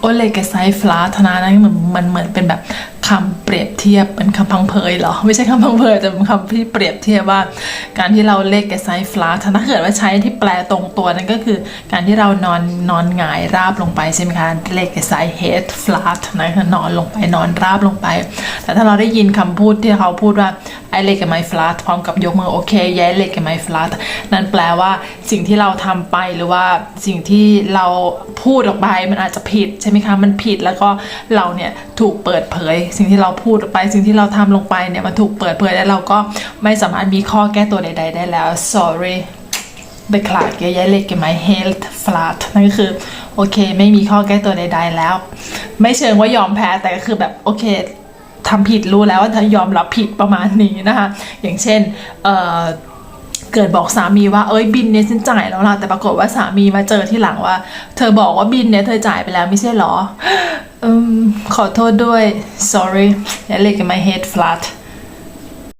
โอเลกไซฟลาธนานะเหมือนมันเหมือนเป็นแบบคำเปรียบเทียบเป็นคำพังเพยเหรอ ไม่ใช่คำพังเพยแต่เป็นคำที่เปรียบเทียบว่า การที่เราเลกไซฟลาถ้าเกิดว่าใช้ที่แปลตรงตัวนั่นก็คือ การที่เรานอนนอนหงายราบลงไปใช่ไหมคะเลกไซเฮดฟลาทนะคะนอนลงไปนอนราบลงไป แต่ถ้าเราได้ยินคำพูดที่เขาพูดว่า I leg my flat พร้อมกับยกมือโอเค yeah leg my flat นั่นแปลว่าสิ่งที่เราทำไปหรือว่าสิ่งที่เราพูดออกไปมันอาจจะผิดใช่ไหมคะมันผิดแล้วก็เราเนี่ยถูกเปิดเผย สิ่งที่เราพูดออกไป สิ่งที่เราทำลงไปเนี่ยมันถูกเปิดเผยแล้วเราก็ไม่สามารถมีข้อแก้ตัวใด ๆ ได้แล้ว sorry เบคลาดเยอะๆเลยกับไมเฮลท์ฟลาตนั่นก็คือโอเค ไม่มีข้อแก้ตัวใด ๆ แล้ว ไม่เชิงว่ายอมแพ้แต่ก็คือแบบโอเค ทำผิดรู้แล้วว่าเธอยอมรับผิดประมาณนี้นะคะ อย่างเช่นเเกิดบอกสามีว่าเอ้ยบินเนี่ยฉันจ่ายแล้วล่ะแต่ปรากฏว่าสามีมาเจอที่หลังว่า เธอบอกว่าบินเนี่ยเธอจ่ายไปแล้วไม่ใช่หรออืมขอโทษด้วย sorry และเรียกกัน my head flat